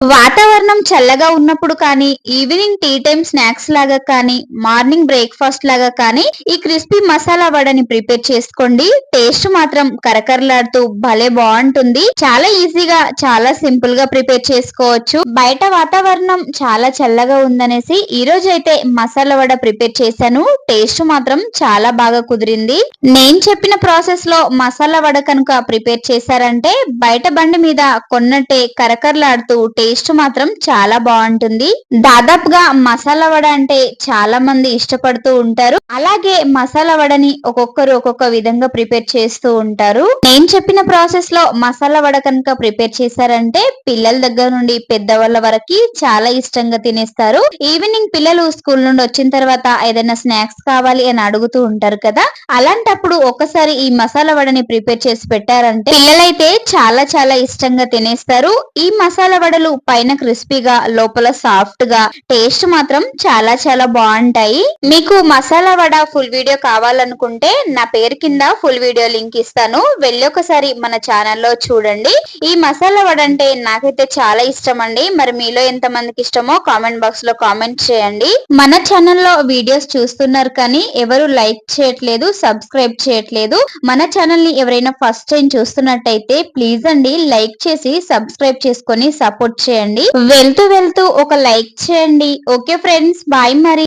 వాతావరణం చల్లగా ఉన్నప్పుడు కానీ ఈవినింగ్ టీ టైం స్నాక్స్ లాగా కానీ మార్నింగ్ బ్రేక్ఫాస్ట్ లాగా కానీ ఈ క్రిస్పీ మసాలా వడని ప్రిపేర్ చేసుకోండి. టేస్ట్ మాత్రం కరకరలాడుతూ భలే బాగుంటుంది. చాలా ఈజీగా చాలా సింపుల్గా ప్రిపేర్ చేసుకోవచ్చు. బయట వాతావరణం చాలా చల్లగా ఉందనేసి ఈ రోజు అయితే మసాలా వడ ప్రిపేర్ చేశాను. టేస్ట్ మాత్రం చాలా బాగా కుదిరింది. నేను చెప్పిన ప్రాసెస్లో మసాలా వడ కనుక ప్రిపేర్ చేశారంటే బయట బండి మీద కొన్నట్టే కరకరలాడుతూ టేస్ట్ మాత్రం చాలా బాగుంటుంది. దాదాపుగా మసాలా వడ అంటే చాలా మంది ఇష్టపడుతూ ఉంటారు. అలాగే మసాలా వడని ఒక్కొక్కరు ఒక్కొక్క విధంగా ప్రిపేర్ చేస్తూ ఉంటారు. నేను చెప్పిన ప్రాసెస్లో మసాలా వడ కనుక ప్రిపేర్ చేశారంటే పిల్లల దగ్గర నుండి పెద్దవాళ్ళ వరకు చాలా ఇష్టంగా తినేస్తారు. ఈవినింగ్ పిల్లలు స్కూల్ నుండి వచ్చిన తర్వాత ఏదైనా స్నాక్స్ కావాలి అని అడుగుతూ ఉంటారు కదా అలాంటప్పుడు ఒకసారి ఈ మసాలా వడని ప్రిపేర్ చేసి పెట్టారంటే పిల్లలైతే చాలా చాలా ఇష్టంగా తినేస్తారు. ఈ మసాలా వడలు పైన క్రిస్పీగా లోపల సాఫ్ట్గా టేస్ట్ మాత్రం చాలా చాలా బాగుంటాయి. మీకు మసాలా వడ ఫుల్ వీడియో కావాలనుకుంటే నా పేరు కింద ఫుల్ వీడియో లింక్ ఇస్తాను. వెళ్ళి ఒకసారి మన ఛానల్లో చూడండి. ఈ మసాలా వడ అంటే నాకైతే చాలా ఇష్టం అండి మరి మీలో ఎంత మందికి ఇష్టమో కామెంట్ బాక్స్లో కామెంట్ చేయండి. మన ఛానల్లో వీడియోస్ చూస్తున్నారు కానీ ఎవరు లైక్ చేయట్లేదు సబ్స్క్రైబ్ చేయట్లేదు. మన ఛానల్ని ఎవరైనా ఫస్ట్ టైం చూస్తున్నట్టయితే ప్లీజ్ అండి లైక్ చేసి సబ్స్క్రైబ్ చేసుకొని సపోర్ట్ చేయండి. వెళ్తూ వెళ్తూ ఒక లైక్ చేయండి. ఓకే ఫ్రెండ్స్ బాయ్ మరి.